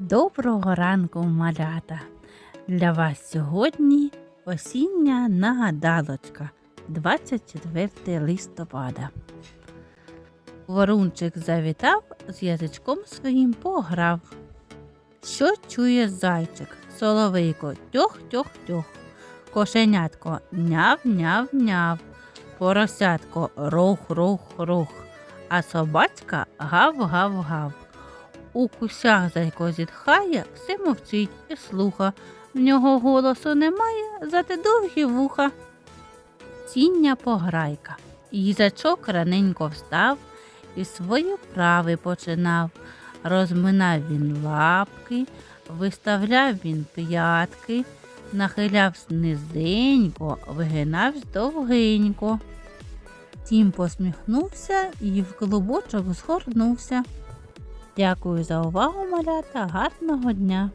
Доброго ранку, малята! Для вас сьогодні осіння нагадалочка 24 листопада. Ворунчик завітав, з язичком своїм пограв. Що чує зайчик? Соловейко тьох-тьох-тьох. Кошенятко няв-няв-няв. Поросятко рух-рух-рух. А собачка гав-гав-гав. У кущах зайко зітхає, все мовчить і слуха. В нього голосу немає, зате довгі вуха. Тіння пограйка. Їжачок раненько встав і свої прави починав. Розминав він лапки, виставляв він п'ятки, нахилявсь низенько, вигинавсь довгенько. Тім посміхнувся і в клубочок згорнувся. Дякую за увагу, малята. Гарного дня!